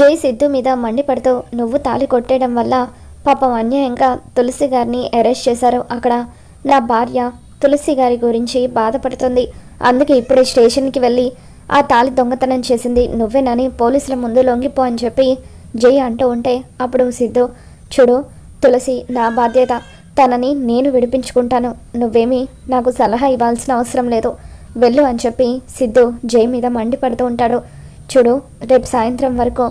జై సిద్ధు మీద మండిపడుతూ నువ్వు తాళి కొట్టేయడం వల్ల పాపం అన్యాయంగా తులసి గారిని అరెస్ట్ చేశారు. అక్కడ నా భార్య తులసి గారి గురించి బాధపడుతుంది. అందుకే ఇప్పుడే స్టేషన్కి వెళ్ళి ఆ తాళి దొంగతనం చేసింది. నువ్వేనని పోలీసుల ముందు లొంగిపో అని చెప్పి జై అంటూ ఉంటే అప్పుడు సిద్ధు చూడు తులసి నా బాధ్యత. తనని నేను విడిపించుకుంటాను. నువ్వేమీ నాకు సలహా ఇవ్వాల్సిన అవసరం లేదు. వెళ్ళు అని చెప్పి సిద్ధు జై మీద మండిపడుతూ ఉంటాడు. చూడు రేపు సాయంత్రం వరకు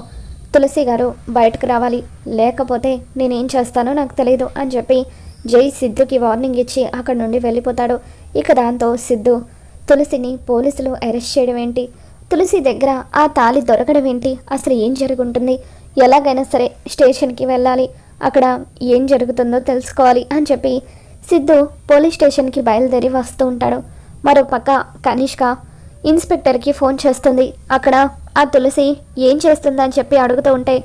తులసి గారు బయటకు రావాలి. లేకపోతే నేనేం చేస్తానో నాకు తెలియదు అని చెప్పి జై సిద్ధుకి వార్నింగ్ ఇచ్చి అక్కడ నుండి వెళ్ళిపోతాడు. ఇక దాంతో సిద్ధు తులసిని పోలీసులు అరెస్ట్ చేయడం ఏంటి? తులసి దగ్గర ఆ తాళి దొరకడం ఏంటి? అసలు ఏం జరుగుంటుంది? ఎలాగైనా సరే స్టేషన్కి వెళ్ళాలి. అక్కడ ఏం జరుగుతుందో తెలుసుకోవాలి అని చెప్పి సిద్ధు పోలీస్ స్టేషన్కి బయలుదేరి వస్తూ ఉంటాడు. మరో పక్క కనిష్క ఇన్స్పెక్టర్కి ఫోన్ చేస్తుంది. అక్కడ ఆ తులసి ఏం చేస్తుందని చెప్పి అడుగుతూ ఉంటే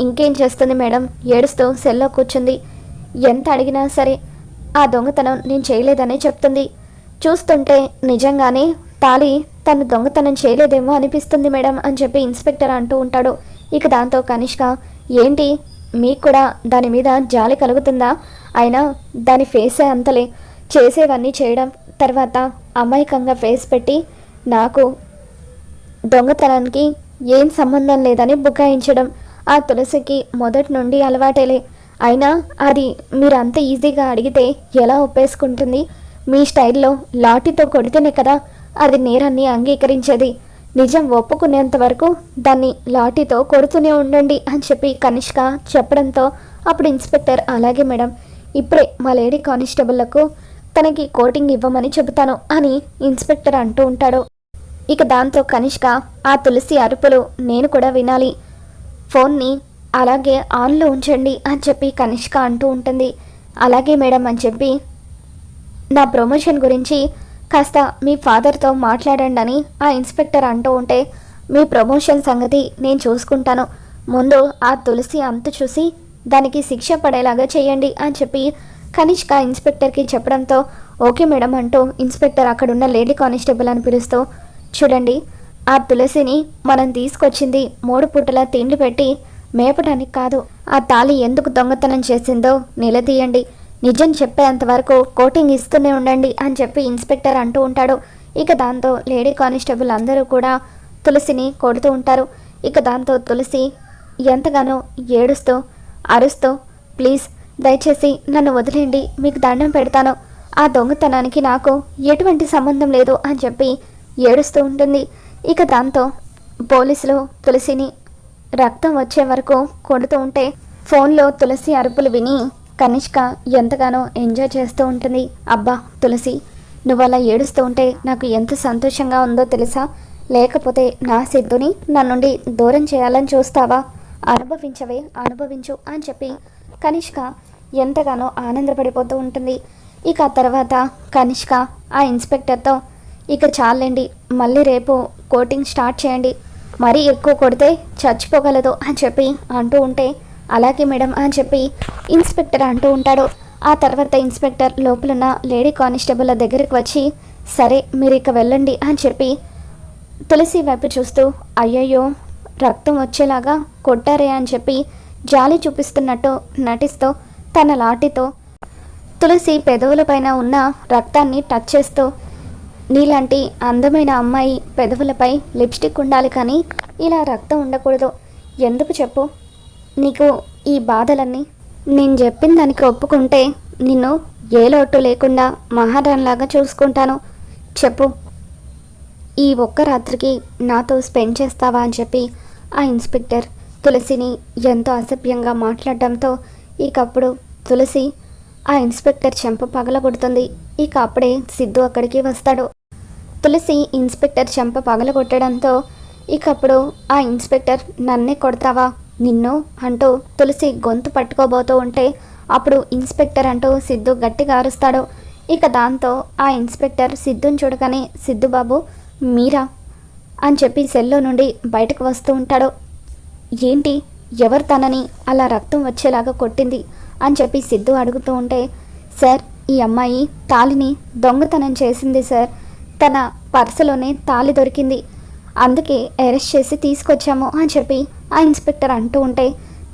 ఇంకేం చేస్తుంది మేడం? ఏడుస్తూ సెల్లో కూర్చుంది. ఎంత అడిగినా సరే ఆ దొంగతనం నేను చేయలేదనే చెప్తుంది. చూస్తుంటే నిజంగానే తాళి తను దొంగతనం చేయలేదేమో అనిపిస్తుంది మేడం అని చెప్పి ఇన్స్పెక్టర్ అంటూ ఉంటాడు. ఇక దాంతో కనిష్క ఏంటి? మీకు కూడా దాని మీద జాలి కలుగుతుందా? అయినా దాని ఫేసే అంతలే. చేసేవన్నీ చేయడం తర్వాత అమాయకంగా ఫేస్ పెట్టి నాకు దొంగతనానికి ఏం సంబంధం లేదని బుకాయించడం ఆ తులసికి మొదటి నుండి అలవాటేలే. అయినా అది మీరంత ఈజీగా అడిగితే ఎలా ఒప్పేసుకుంటుంది? మీ స్టైల్లో లాఠీతో కొడితేనే కదా అది నేరాన్ని అంగీకరించేది. నిజం ఒప్పుకునేంత వరకు దాన్ని లాఠీతో కొడుతూనే ఉండండి అని చెప్పి కనిష్క చెప్పడంతో అప్పుడు ఇన్స్పెక్టర్ అలాగే మేడం ఇప్పుడే మా లేడీ కానిస్టేబుళ్ళకు తనకి కోటింగ్ ఇవ్వమని చెబుతాను అని ఇన్స్పెక్టర్ అంటూ ఉంటాడు. ఇక దాంతో కనిష్క ఆ తులసి అరుపులు నేను కూడా వినాలి. ఫోన్ని అలాగే ఆన్లో ఉంచండి అని చెప్పి కనిష్క అంటూ ఉంటుంది. అలాగే మేడం అని చెప్పి నా ప్రమోషన్ గురించి కాస్త మీ ఫాదర్తో మాట్లాడండి అని ఆ ఇన్స్పెక్టర్ అంటూ ఉంటే మీ ప్రమోషన్ సంగతి నేను చూసుకుంటాను. ముందు ఆ తులసి అంతు చూసి దానికి శిక్ష పడేలాగా చేయండి అని చెప్పి కనిష్క ఇన్స్పెక్టర్కి చెప్పడంతో ఓకే మేడం అంటూ ఇన్స్పెక్టర్ అక్కడున్న లేడీ కానిస్టేబుల్ అని పిలుస్తూ చూడండి ఆ తులసిని మనం తీసుకొచ్చింది మూడు పూటల తిండి పెట్టి మేపడానికి కాదు. ఆ తాళి ఎందుకు దొంగతనం చేసిందో నిలదీయండి. నిజం చెప్పేంత వరకు కోటింగ్ ఇస్తూనే ఉండండి అని చెప్పి ఇన్స్పెక్టర్ అంటూ ఉంటాడు. ఇక దాంతో లేడీ కానిస్టేబుల్ అందరూ కూడా తులసిని కొడుతూ ఉంటారు. ఇక దాంతో తులసి ఎంతగానో ఏడుస్తూ అరుస్తూ ప్లీజ్ దయచేసి నన్ను వదిలేండి మీకు దండం పెడతాను. ఆ దొంగతనానికి నాకు ఎటువంటి సంబంధం లేదు అని చెప్పి ఏడుస్తూ ఉంటుంది. ఇక దాంతో పోలీసులు తులసిని రక్తం వచ్చే వరకు కొడుతూ ఉంటే ఫోన్లో తులసి అరుపులు విని కనిష్క ఎంతగానో ఎంజాయ్ చేస్తూ ఉంటుంది. అబ్బా తులసి నువ్వు అలా ఏడుస్తూ ఉంటే నాకు ఎంత సంతోషంగా ఉందో తెలుసా? లేకపోతే నా సిద్ధుని నా నుండి దూరం చేయాలని చూస్తావా? అనుభవించవే అనుభవించు అని చెప్పి కనిష్క ఎంతగానో ఆనందపడిపోతూ ఉంటుంది. ఇక ఆ తర్వాత కనిష్క ఆ ఇన్స్పెక్టర్తో ఇక చాలండి మళ్ళీ రేపు కోటింగ్ స్టార్ట్ చేయండి. మరీ ఎక్కువ కొడితే చచ్చిపోగలదు అని చెప్పి అంటూ ఉంటే అలాగే మేడం అని చెప్పి ఇన్స్పెక్టర్ అంటూ ఉంటాడు. ఆ తర్వాత ఇన్స్పెక్టర్ లోపలున్న లేడీ కానిస్టేబుల్ దగ్గరికి వచ్చి సరే మీరు ఇక వెళ్ళండి అని చెప్పి తులసి వైపు చూస్తూ అయ్యయ్యో రక్తం వచ్చేలాగా కొట్టారే అని చెప్పి జాలి చూపిస్తున్నట్టు నటిస్తూ తన లాఠీతో తులసి పెదవులపైన ఉన్న రక్తాన్ని టచ్ చేస్తూ నీలాంటి అందమైన అమ్మాయి పెదవులపై లిప్స్టిక్ ఉండాలి కానీ ఇలా రక్తం ఉండకూడదు. ఎందుకు చెప్పు? నీకు ఈ బాధలన్నీ నేను చెప్పిన దానికి ఒప్పుకుంటే నిన్ను ఏ లోటు లేకుండా మహారాణిలాగా చూసుకుంటాను. చెప్పు. ఈ ఒక్క రాత్రికి నాతో స్పెండ్ చేస్తావా అని చెప్పి ఆ ఇన్స్పెక్టర్ తులసిని ఎంతో అసభ్యంగా మాట్లాడడంతో ఇకప్పుడు తులసి ఆ ఇన్స్పెక్టర్ చెంప పగలగొడుతుంది. ఇక అప్పుడే సిద్ధు అక్కడికి వస్తాడు. తులసి ఇన్స్పెక్టర్ చెంప పగలగొట్టడంతో ఇకప్పుడు ఆ ఇన్స్పెక్టర్ నన్నే కొడతావా? నిన్ను? అంటూ తులసి గొంతు పట్టుకోబోతూ ఉంటే అప్పుడు ఇన్స్పెక్టర్ అంటూ సిద్ధు గట్టిగా అరుస్తాడు. ఇక దాంతో ఆ ఇన్స్పెక్టర్ సిద్ధుని చూడగానే సిద్ధుబాబు మీరా? అని చెప్పి సెల్లో నుండి బయటకు వస్తూ ఉంటాడు. ఏంటి? ఎవరు తనని అలా రక్తం వచ్చేలాగా కొట్టింది? అని చెప్పి సిద్ధు అడుగుతూ ఉంటే సార్ ఈ అమ్మాయి తాళిని దొంగతనం చేసింది సార్. తన పర్సులోనే తాళి దొరికింది. అందుకే అరెస్ట్ చేసి తీసుకొచ్చాము అని చెప్పి ఆ ఇన్స్పెక్టర్ అంటూ ఉంటే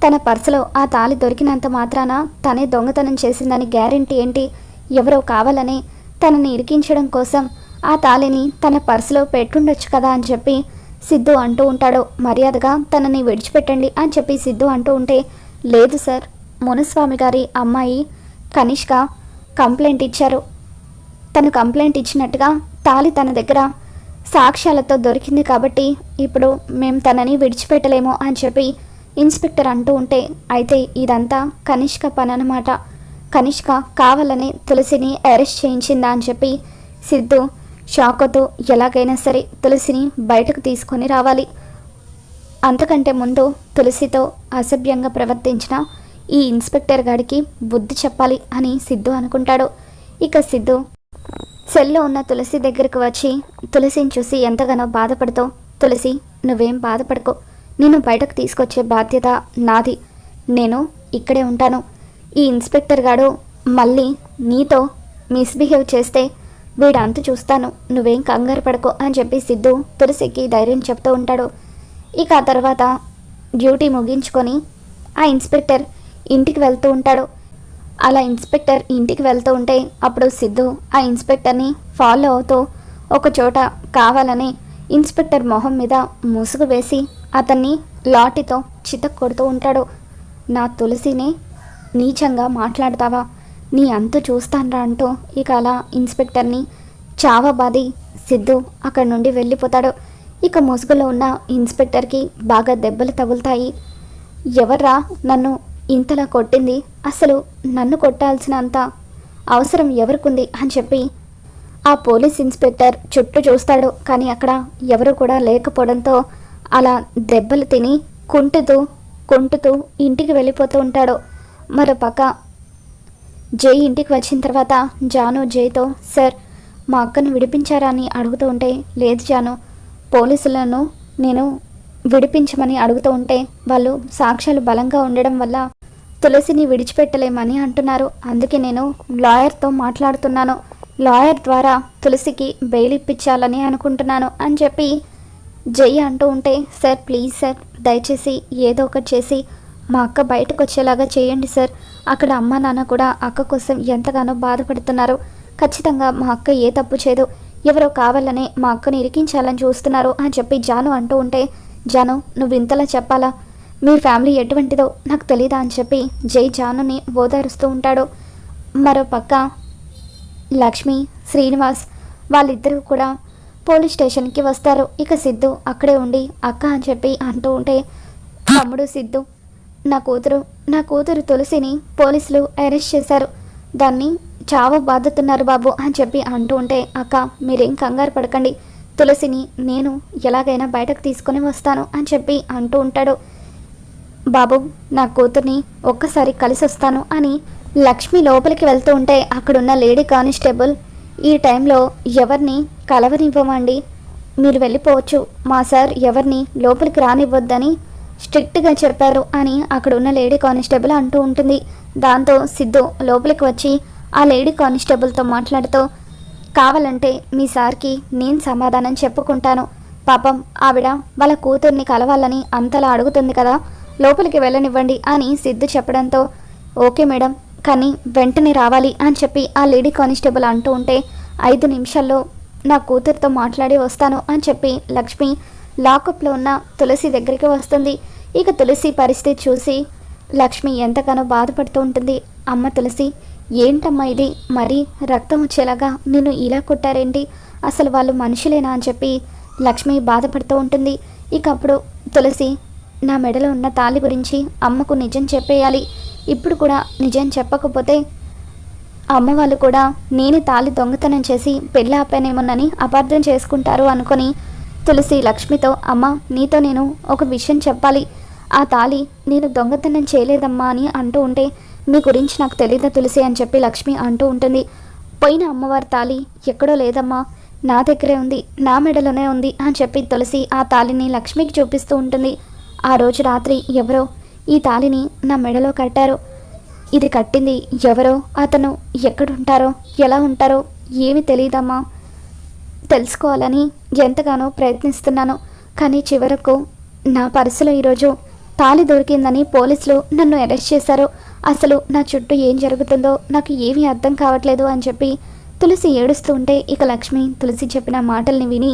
తన పర్సులో ఆ తాళి దొరికినంత మాత్రాన తనే దొంగతనం చేసిందని గ్యారెంటీ ఏంటి? ఎవరో కావాలని తనని ఇరికించడం కోసం ఆ తాళిని తన పర్సులో పెట్టుండొచ్చు కదా అని చెప్పి సిద్ధు అంటూ ఉంటాడు. మర్యాదగా తనని విడిచిపెట్టండి అని చెప్పి సిద్ధు అంటూ ఉంటే లేదు సార్. మునుస్వామి గారి అమ్మాయి కనిష్క కంప్లైంట్ ఇచ్చారు. తను కంప్లైంట్ ఇచ్చినట్టుగా తాళి తన దగ్గర సాక్ష్యాలతో దొరికింది కాబట్టి ఇప్పుడు మేము తనని విడిచిపెట్టలేము అని చెప్పి ఇన్స్పెక్టర్ అంటూ ఉంటే అయితే ఇదంతా కనిష్క పని అనమాట కనిష్క కావాలని తులసిని అరెస్ట్ చేయించిందా అని చెప్పి సిద్ధు షాకోతో ఎలాగైనా సరే తులసిని బయటకు తీసుకొని రావాలి. అంతకంటే ముందు తులసితో అసభ్యంగా ప్రవర్తించిన ఈ ఇన్స్పెక్టర్ గారికి బుద్ధి చెప్పాలి అని సిద్ధు అనుకుంటాడు. ఇక సిద్ధు సెల్లో ఉన్న తులసి దగ్గరకు వచ్చి తులసిని చూసి ఎంతగానో బాధపడతావు? తులసి నువ్వేం బాధపడకో. నేను బయటకు తీసుకొచ్చే బాధ్యత నాది. నేను ఇక్కడే ఉంటాను. ఈ ఇన్స్పెక్టర్ గాడు మళ్ళీ నీతో మిస్బిహేవ్ చేస్తే వీడంతు చూస్తాను. నువ్వేం కంగారు పడకో అని చెప్పి సిద్ధు తులసికి ధైర్యం చెప్తూ ఉంటాడు. ఇక ఆ తర్వాత డ్యూటీ ముగించుకొని ఆ ఇన్స్పెక్టర్ ఇంటికి వెళ్తూ ఉంటాడు. అలా ఇన్స్పెక్టర్ ఇంటికి వెళ్తూ ఉంటే అప్పుడు సిద్ధు ఆ ఇన్స్పెక్టర్ని ఫాలో అవుతూ ఒక చోట కావాలని ఇన్స్పెక్టర్ మొహం మీద ముసుగు వేసి అతన్ని లాఠీతో చితక్ కొడుతూ ఉంటాడు. నా తులసిని నీచంగా మాట్లాడతావా? నీ అంతు చూస్తాన్రా అంటూ ఇక అలా ఇన్స్పెక్టర్ని చావబాది సిద్ధు అక్కడి నుండి వెళ్ళిపోతాడు. ఇక ముసుగులో ఉన్న ఇన్స్పెక్టర్కి బాగా దెబ్బలు తగులుతాయి. ఎవర్రా నన్ను ఇంతలా కొట్టింది అసలు నన్ను కొట్టాల్సినంత అవసరం ఎవరికుంది అని చెప్పి ఆ పోలీస్ ఇన్స్పెక్టర్ చుట్టూ చూస్తాడు. కానీ అక్కడ ఎవరు కూడా లేకపోవడంతో అలా దెబ్బలు తిని కుంటుతూ కుంటుతూ ఇంటికి వెళ్ళిపోతూ ఉంటాడు. మరోపక్క జై ఇంటికి వచ్చిన తర్వాత జాను జైతో సార్ మా అక్కను విడిపించారా? అని అడుగుతూ ఉంటే లేదు జాను పోలీసులను నేను విడిపించమని అడుగుతూ ఉంటే వాళ్ళు సాక్ష్యాలు బలంగా ఉండడం వల్ల తులసిని విడిచిపెట్టలేమని అంటున్నారు. అందుకే నేను లాయర్తో మాట్లాడుతున్నాను. లాయర్ ద్వారా తులసికి బెయిల్ ఇప్పించాలని అనుకుంటున్నాను అని చెప్పి జై అంటూ ఉంటే సార్ ప్లీజ్ సార్ దయచేసి ఏదో ఒకటి చేసి మా అక్క బయటకు వచ్చేలాగా చేయండి సార్. అక్కడ అమ్మ నాన్న కూడా అక్క కోసం ఎంతగానో బాధపడుతున్నారు. ఖచ్చితంగా మా అక్క ఏ తప్పు చేయదు. ఎవరో కావాలనే మా అక్కను ఇరికించాలని చూస్తున్నారు అని చెప్పి జాను అంటూ ఉంటే జాను నువ్వు ఇంతలా చెప్పాలా? మీ ఫ్యామిలీ ఎటువంటిదో నాకు తెలీదా అని చెప్పి జై జానుని ఓదారుస్తూ ఉంటాడు. మరో పక్క లక్ష్మి శ్రీనివాస్ వాళ్ళిద్దరూ కూడా పోలీస్ స్టేషన్కి వస్తారు. ఇక సిద్ధు అక్కడే ఉండి అక్క అని చెప్పి అంటూ ఉంటే తమ్ముడు సిద్ధు నా కూతురు నా కూతురు తులసిని పోలీసులు అరెస్ట్ చేశారు. దాన్ని చావ బాధతున్నారు బాబు అని చెప్పి అంటూ ఉంటే అక్క మీరేం కంగారు పడకండి. తులసిని నేను ఎలాగైనా బయటకు తీసుకొని వస్తాను అని చెప్పి అంటూ ఉంటాడు. బాబు నా కూతుర్ని ఒక్కసారి కలిసి వస్తాను అని లక్ష్మి లోపలికి వెళ్తూ ఉంటే అక్కడున్న లేడీ కానిస్టేబుల్ ఈ టైంలో ఎవరిని కలవనివ్వమండి? మీరు వెళ్ళిపోవచ్చు. మా సార్ ఎవరిని లోపలికి రానివ్వద్దని స్ట్రిక్ట్గా చెప్పారు అని అక్కడున్న లేడీ కానిస్టేబుల్ అంటూ ఉంటుంది. దాంతో సిద్ధు లోపలికి వచ్చి ఆ లేడీ కానిస్టేబుల్తో మాట్లాడుతూ కావాలంటే మీ సార్కి నేను సమాధానం చెప్పుకుంటాను. పాపం ఆవిడ వాళ్ళ కూతుర్ని కలవాలని అంతలా అడుగుతుంది కదా. లోపలికి వెళ్ళనివ్వండి అని సిద్ధు చెప్పడంతో ఓకే మేడం కానీ వెంటనే రావాలి అని చెప్పి ఆ లేడీ కానిస్టేబుల్ అంటూ ఉంటే ఐదు నిమిషాల్లో నా కూతురుతో మాట్లాడి వస్తాను అని చెప్పి లక్ష్మి లాకప్లో ఉన్న తులసి దగ్గరికి వస్తుంది. ఇక తులసి పరిస్థితి చూసి లక్ష్మి ఎంతగానో బాధపడుతూ ఉంటుంది. అమ్మ తులసి ఏంటమ్మా ఇది? మరీ రక్తం వచ్చేలాగా నిన్ను ఇలా కొట్టారేంటి? అసలు వాళ్ళు మనుషులేనా? అని చెప్పి లక్ష్మి బాధపడుతూ ఉంటుంది. ఇక అప్పుడు తులసి నా మెడలో ఉన్న తాళి గురించి అమ్మకు నిజం చెప్పేయాలి. ఇప్పుడు కూడా నిజం చెప్పకపోతే అమ్మ వాళ్ళు కూడా నేను తాళి దొంగతనం చేసి పెళ్ళి ఆపానేమోనని అపార్థం చేసుకుంటారు అనుకొని తులసి లక్ష్మితో అమ్మ నీతో నేను ఒక విషయం చెప్పాలి. ఆ తాళి నేను దొంగతనం చేయలేదమ్మా అని అంటూ ఉంటే మీ గురించి నాకు తెలియదు తులసి అని చెప్పి లక్ష్మి అంటూ ఉంటుంది. పోయిన అమ్మవారి తాళి ఎక్కడో లేదమ్మా. నా దగ్గరే ఉంది నా మెడలోనే ఉంది అని చెప్పి తులసి ఆ తాళిని లక్ష్మికి చూపిస్తూ ఉంటుంది. ఆ రోజు రాత్రి ఎవరో ఈ తాళిని నా మెడలో కట్టారు. ఇది కట్టింది ఎవరో అతను ఎక్కడుంటారో ఎలా ఉంటారో ఏమి తెలియదమ్మా తెలుసుకోవాలని ఎంతగానో ప్రయత్నిస్తున్నాను కానీ చివరకు నా పర్సులో ఈరోజు తాళి దొరికిందని పోలీసులు నన్ను అరెస్ట్ చేశారు. అసలు నా చుట్టూ ఏం జరుగుతుందో నాకు ఏమీ అర్థం కావట్లేదు అని చెప్పి తులసి ఏడుస్తూ ఉంటే ఇక లక్ష్మి తులసి చెప్పిన మాటల్ని విని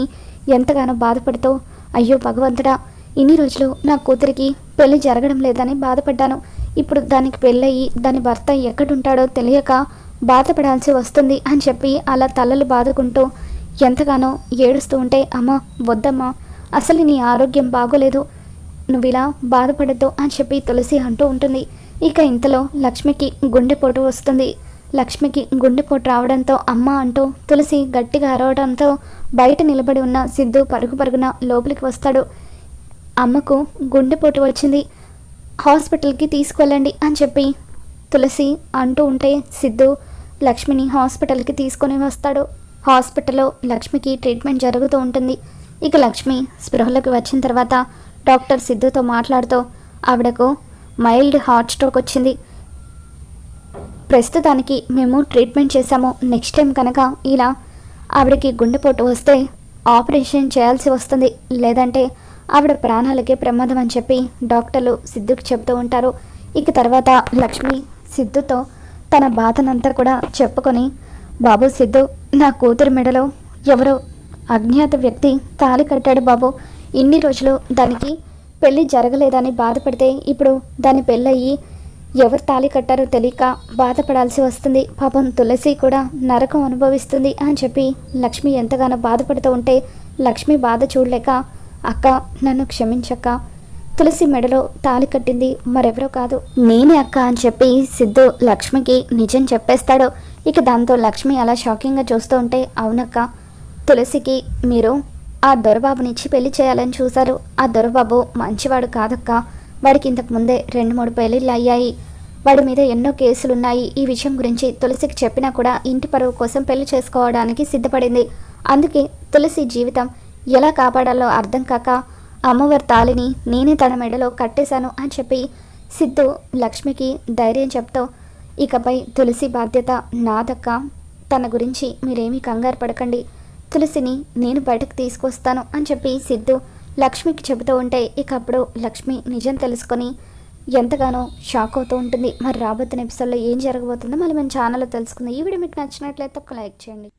ఎంతగానో బాధపడుతూ అయ్యో భగవంతుడా ఇన్ని రోజులు నా కూతురికి పెళ్ళి జరగడం లేదని బాధపడ్డాను. ఇప్పుడు దానికి పెళ్ళయి దాని భర్త ఎక్కడుంటాడో తెలియక బాధపడాల్సి వస్తుంది అని చెప్పి అలా తలలు బాదుకుంటూ ఎంతగానో ఏడుస్తూ ఉంటే అమ్మ వద్దమ్మా అసలు నీ ఆరోగ్యం బాగోలేదు. నువ్వు ఇలా బాధపడద్దు అని చెప్పి తులసి అంటూ ఉంటుంది. ఇక ఇంతలో లక్ష్మికి గుండెపోటు వస్తుంది. లక్ష్మికి గుండెపోటు రావడంతో అమ్మ అంటూ తులసి గట్టిగా అరవడంతో బయట నిలబడి ఉన్న సిద్ధు పరుగు పరుగున లోపలికి వస్తాడు. అమ్మకు గుండెపోటు వచ్చింది. హాస్పిటల్కి తీసుకువెళ్ళండి అని చెప్పి తులసి అంటూ ఉంటే సిద్ధు లక్ష్మిని హాస్పిటల్కి తీసుకొని వస్తాడు. హాస్పిటల్లో లక్ష్మికి ట్రీట్మెంట్ జరుగుతూ ఉంటుంది. ఇక లక్ష్మి స్పృహలోకి వచ్చిన తర్వాత డాక్టర్ సిద్ధుతో మాట్లాడుతూ ఆవిడకు మైల్డ్ హార్ట్ స్ట్రోక్ వచ్చింది. ప్రస్తుతానికి మేము ట్రీట్మెంట్ చేశాము. నెక్స్ట్ టైం కనుక ఇలా ఆవిడకి గుండెపోటు వస్తే ఆపరేషన్ చేయాల్సి వస్తుంది. లేదంటే ఆవిడ ప్రాణాలకే ప్రమాదం అని చెప్పి డాక్టర్లు సిద్ధుకి చెప్తూ ఉంటారు. ఇక తర్వాత లక్ష్మి సిద్ధుతో తన బాధనంతా కూడా చెప్పుకొని బాబు సిద్ధు నా కూతురు మెడలో ఎవరో అజ్ఞాత వ్యక్తి తాళి కట్టాడు బాబు. ఇన్ని రోజులు దానికి పెళ్ళి జరగలేదని బాధపడితే ఇప్పుడు దాని పెళ్ళయ్యి ఎవరు తాళి కట్టారో తెలియక బాధపడాల్సి వస్తుంది. పాపం తులసి కూడా నరకం అనుభవిస్తుంది అని చెప్పి లక్ష్మి ఎంతగానో బాధపడుతూ ఉంటే లక్ష్మి బాధ చూడలేక అక్క నన్ను క్షమించక్క. తులసి మెడలో తాళి కట్టింది మరెవరో కాదు నేనే అక్క అని చెప్పి సిద్ధు లక్ష్మికి నిజం చెప్పేస్తాడు. ఇక దాంతో లక్ష్మి అలా షాకింగ్గా చూస్తూ ఉంటే అవునక్క తులసికి మీరు ఆ దొరబాబునిచ్చి పెళ్ళి చేయాలని చూశారు. ఆ దొరబాబు మంచివాడు కాదక్క. వాడికి ఇంతకు ముందే రెండు మూడు పెళ్ళిళ్ళు అయ్యాయి. వాడి మీద ఎన్నో కేసులున్నాయి. ఈ విషయం గురించి తులసికి చెప్పినా కూడా ఇంటి పరువు కోసం పెళ్ళి చేసుకోవడానికి సిద్ధపడింది. అందుకే తులసి జీవితం ఎలా కాపాడాలో అర్థం కాక అమ్మవారి తాళిని నేనే తన మెడలో కట్టేశాను అని చెప్పి సిద్ధు లక్ష్మికి ధైర్యం చెప్తూ ఇకపై తులసి బాధ్యత నాదక్క. తన గురించి మీరేమీ కంగారు పడకండి. తులసిని నేను బయటకు తీసుకొస్తాను అని చెప్పి సిద్ధు లక్ష్మికి చెబుతూ ఉంటే ఇక అప్పుడు లక్ష్మి నిజం తెలుసుకొని ఎంతగానో షాక్ అవుతూ ఉంటుంది. మరి రాబోతున్న ఎపిసోడ్లో ఏం జరగబోతుందో మళ్ళీ మన ఛానల్లో తెలుసుకుందాం. ఈ వీడియో మీకు నచ్చినట్లయితే ఒక లైక్ చేయండి.